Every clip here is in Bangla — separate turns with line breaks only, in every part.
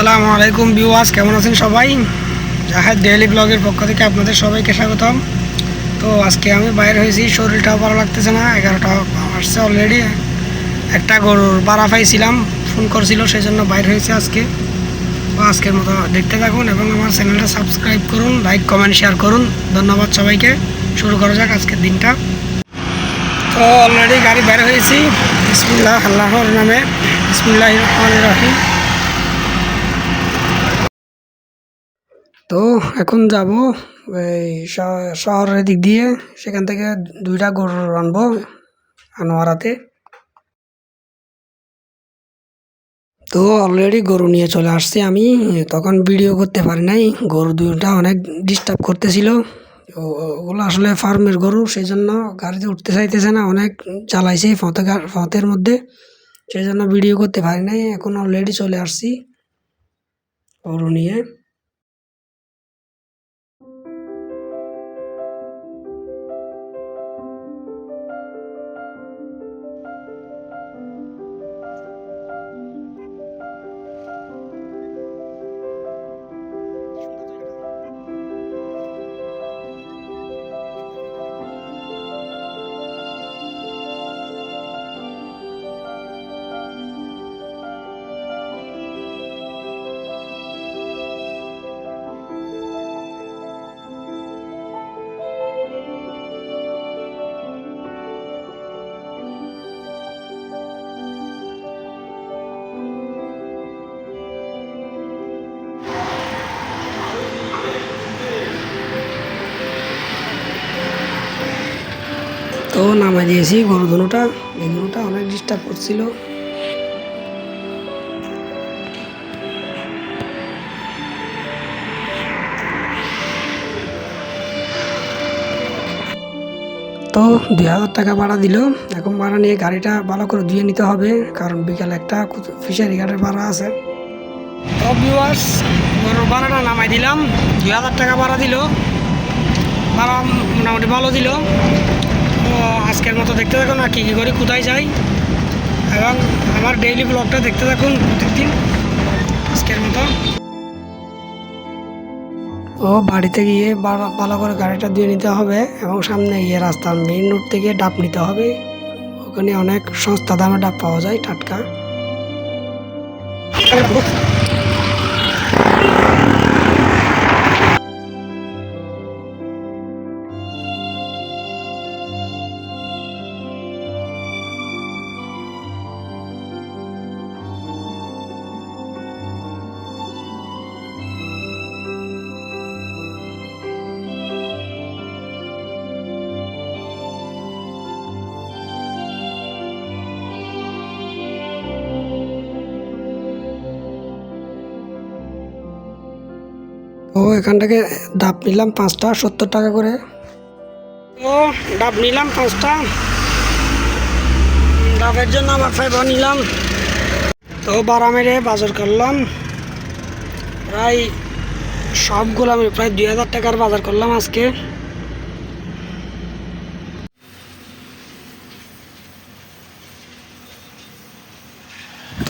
আসসালামু আলাইকুম বিওয়াস কেমন আছেন সবাই? জাহেদ ডেইলি ব্লগের পক্ষ থেকে আপনাদের সবাইকে স্বাগতম। তো আজকে আমি বাইরে হয়েছি, শরীরটাও ভালো লাগতেছে না এগারোটা আসছে অলরেডি একটা গরুর বাড়া পাইছিলাম ফোন করছিল সেই জন্য বাইরে হয়েছে আজকে। তো আজকের মতো দেখতে থাকুন এবং আমার চ্যানেলটা সাবস্ক্রাইব করুন লাইক কমেন্ট শেয়ার করুন। ধন্যবাদ সবাইকে। শুরু করা যাক আজকের দিনটা। তো অলরেডি গাড়ি বের হয়েছি। বিসমুল্লাহ, আল্লাহর নামে। বিসমুল্লাহ রহমান রাহিম। তো এখন যাব এই শহরের দিক দিয়ে। সেখান থেকে দুইটা গরু আনব আনোয়ারাতে। তো অলরেডি গরু নিয়ে চলে আসছি আমি। তখন ভিডিও করতে পারি নাই। গরু দুইটা অনেক ডিস্টার্ব করতেছিল। ওগুলো আসলে ফার্মের গরু সেই জন্য গাড়িতে উঠতে চাইতেছে না। অনেক চালাইছে ফতে ফতের মধ্যে। সেই জন্য ভিডিও করতে পারি নাই। এখন অলরেডি চলে আসছি গরু নিয়ে। তো নামাই দিয়েছি গরু ধনুটা এই গরুটা অনেক ডিস্টার্ব করছিল। তো দুই হাজার টাকা ভাড়া দিল। এখন ভাড়া নিয়ে গাড়িটা ভালো করে ধুয়ে নিতে হবে, কারণ বিকালে একটা ফিশারি ঘাটের ভাড়া আছে। তো ভাড়াটা নামাই দিলাম। দুই হাজার টাকা ভাড়া দিল। ভাড়া মোটামুটি ভালো দিল। তো আজকের মতো দেখতে থাকুন আর কী কী করি, কোথায় যাই। এবং আমার ডেইলি ব্লগটা দেখতে থাকুন প্রত্যেকদিন আজকের মতো। ও বাড়িতে গিয়ে ভালো করে গাড়িটা দিয়ে নিতে হবে এবং সামনে গিয়ে রাস্তার মেইন রোড থেকে ডাব নিতে হবে। ওখানে অনেক সস্তা দামে ডাব পাওয়া যায় টাটকা। ও, এখান থেকে ডাব নিলাম পাঁচটা, সত্তর টাকা করে। ও, ডাব নিলাম পাঁচটা। ডাবের জন্য আমার ফাইবার নিলাম। তো বারা মেরে বাজার করলাম। প্রায় সবগুলো আমি প্রায় দুই হাজার টাকার বাজার করলাম আজকে।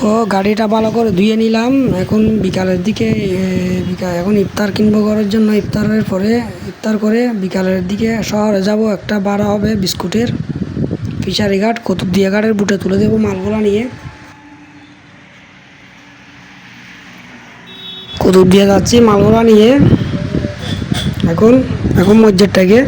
তো গাড়িটা ভালো করে ধুয়ে নিলাম। এখন বিকালের দিকে এখন ইফতার কিনবো করার জন্য। ইফতারের পরে, ইফতার করে বিকালের দিকে শহরে যাব। একটা ভাড়া হবে বিস্কুটের। ফিশারি ঘাট, কুতুবদিয়া ঘাটের বুটে তুলে দেবো মালগুলো নিয়ে। কুতুবদিয়া যাচ্ছি মালগুলো নিয়ে। এখন এখন মসজিদটাকে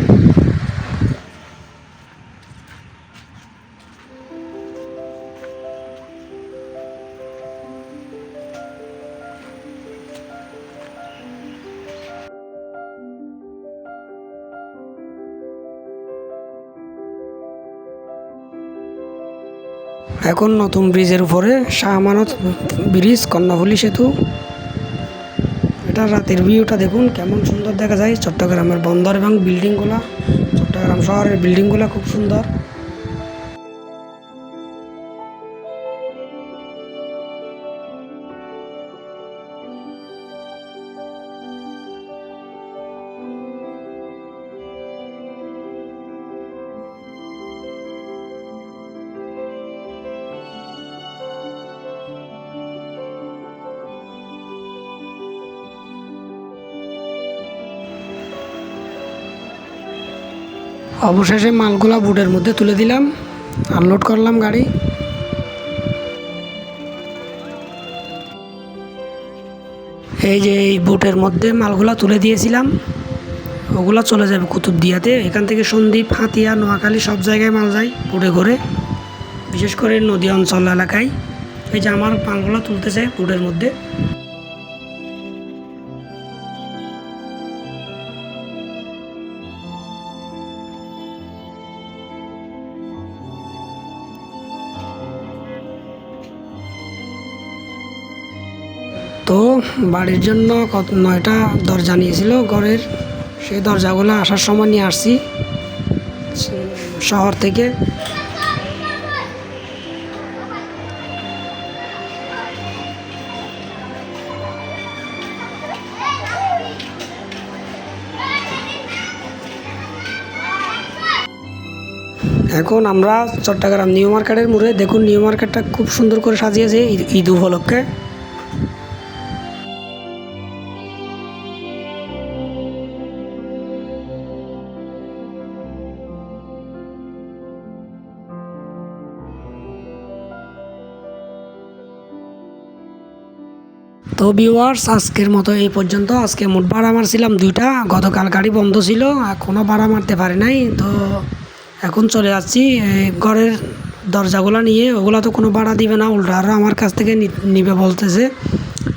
এখন নতুন ব্রিজের উপরে শাহ আমানত ব্রিজ কন্যাফুলি সেতু। এটা রাতের ভিউটা দেখুন, কেমন সুন্দর দেখা যায়। চট্টগ্রামের বন্দর এবং বিল্ডিংগুলো, চট্টগ্রাম শহরের বিল্ডিংগুলো খুব সুন্দর। অবশেষে মালগুলা বুটের মধ্যে তুলে দিলাম। আনলোড করলাম গাড়ি। এই যে এই বুটের মধ্যে মালগুলা তুলে দিয়েছিলাম। ওগুলা চলে যাবে কুতুবদিয়াতে। এখান থেকে সন্দ্বীপ, হাতিয়া, নোয়াখালী সব জায়গায় মাল যায় বুটে করে। বিশেষ করে নদী অঞ্চল এলাকায়। এই যে আমার মালগুলো তুলতেছে বুটের মধ্যে। তো বাড়ির জন্য কত, নয়টা দরজা নিয়েছিল ঘরের। সেই দরজাগুলো আসার সময় নিয়ে আসছি শহর থেকে। এখন আমরা চট্টগ্রাম নিউ মার্কেটের মোড়ে দেখুন, নিউ মার্কেটটা খুব সুন্দর করে সাজিয়েছে ঈদ- উপলক্ষে। তো ভিউয়ার্স আজকের মতো এই পর্যন্ত। আজকে মোট ভাড়া মারছিলাম দুইটা। গতকাল গাড়ি বন্ধ ছিল এখনও ভাড়া মারতে পারি নাই। তো এখন চলে যাচ্ছি ঘরের দরজাগুলো নিয়ে। ওগুলো তো কোনো ভাড়া দিবে না, উল্টো আরও আমার কাছ থেকে নিবে বলতেছে।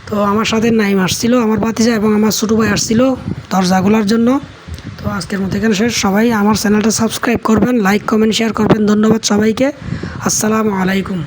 তো আমার সাথে নাইম আসছিল, আমার ভাতিজা এবং আমার ছোটো ভাই আসছিল দরজাগুলোর জন্য। তো আজকের মতো এখানে শেষ। সবাই আমার চ্যানেলটা সাবস্ক্রাইব করবেন, লাইক, কমেন্ট, শেয়ার করবেন। ধন্যবাদ সবাইকে। আসসালামু আলাইকুম।